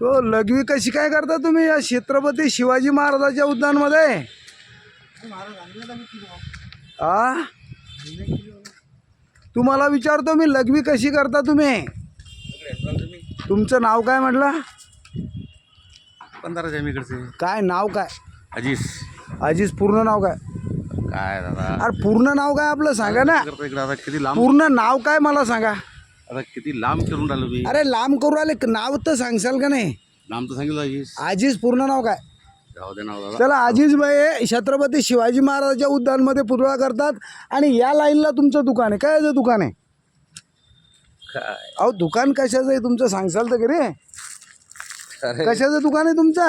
हो लघवी कशी काय करता तुम्ही या छत्रपती शिवाजी महाराजाच्या उद्यानमध्ये? आ? तुम्हाला विचारतो मी लघवी कशी करता तुम्ही? तुमचं नाव काय म्हटलं? पंधराच्या इकडचे. काय नाव काय? अजीस अजीज पूर्ण नाव काय? काय दादा? अरे पूर्ण नाव काय आपलं सांगा ना. करतो इकडे? आता किती लांब पूर्ण नाव काय मला सांगा? आता किती लांब फिरून राहिलो मी. अरे लांब करू आले नाव तर सांगशाल का नाही? लांब तर सांगितलं अजीस आजीज पूर्ण नाव काय? जाऊ दे नाव दादा. चला आजीज भाई छत्रपती शिवाजी महाराजाच्या उद्यानमध्ये पुतळा करतात आणि या लाईनला तुमचं दुकान आहे. काय याचं दुकान आहे? काय? अहो दुकान कशाचं आहे तुमचं? सांगशाल तर रे अरे. कशाचं दुकान आहे तुमचं?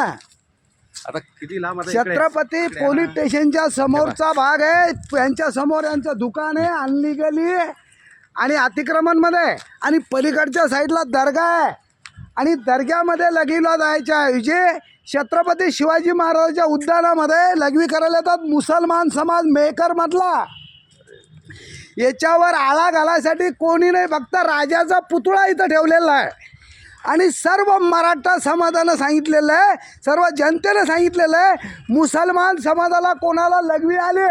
आता किती लांब आता इकडे? छत्रपती पोलीस स्टेशनच्या समोरचा भाग आहे. यांच्या समोर यांचं दुकान आहे. अनलिगली आणि अतिक्रमणमध्ये. आणि पलीकडच्या साईडला दर्गा आहे. आणि दर्ग्यामध्ये लगीला जायच्या ऐवजी छत्रपती शिवाजी महाराजाच्या उद्यानामध्ये लघवी करायला येतात मुसलमान समाज मेकरमधला. याच्यावर आळा घालायसाठी कोणी नाही फक्त राजाचा पुतळा इथं ठेवलेला आहे. आणि सर्व मराठा समाजानं सांगितलेलं आहे सर्व जनतेनं सांगितलेलं आहे मुसलमान समाजाला कोणाला लघवी आली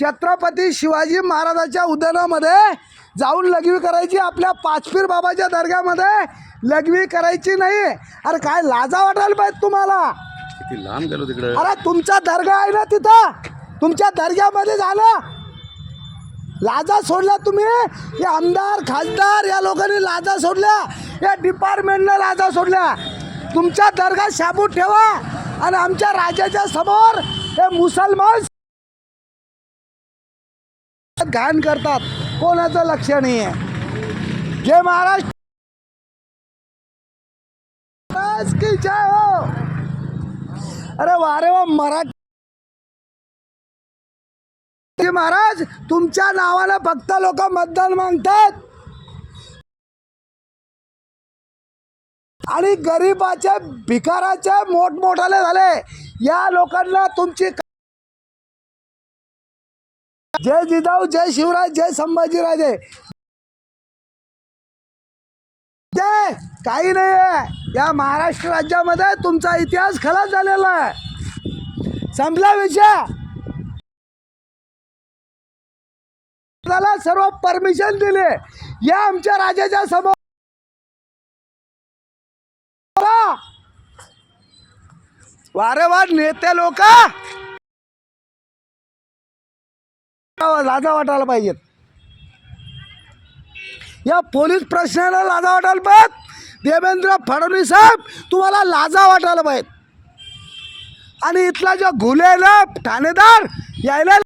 छत्रपती शिवाजी महाराजाच्या उद्यानामध्ये जाऊन लघवी करायची आपल्या पाचपीर बाबाच्या दर्ग्यामध्ये लघवी करायची नाही. अरे काय लाजा वाटायला पाहिजे तुम्हाला? किती लांब गेलो तिकडे. अरे तुमचा दर्गा आहे ना तिथं? तुमच्या दर्ग्यामध्ये झालं. लाजा सोडल्या तुम्ही? हे आमदार खासदार या लोकांनी लाजा सोडल्या. या डिपार्टमेंटनं लाजा सोडल्या. तुमच्या दर्गा शाबूत ठेवा. आणि आमच्या राजाच्या समोर हे मुसलमान घाण करतात. कोणाचं लक्ष नाही आहे जय महाराष्ट्र. महाराज की जय हो. अरे वारे वा मराठी. महाराज तुमच्या नावानं फक्त लोक मतदान मागतात. आणि गरीबाचे भिकाराचे मोठमोठाले झाले. या लोकांना तुमची जय जिजाऊ जय शिवराज जय संभाजीराजे। जय! काही नाही आहे या महाराष्ट्र राज्यामध्ये तुमचा इतिहास खलास झालेला आहे. संपला विषय. सर्व परमिशन दिले. या आमच्या राजाच्या समोर. वारंवार नेते लोक लाजा वाटायला पाहिजेत. या पोलीस प्रश्नाला लाजा वाटायला पाहिजेत. देवेंद्र फडणवीस साहेब तुम्हाला लाजा वाटायला पाहिजेत. आणि इथला जो घुले ठाणेदार यायला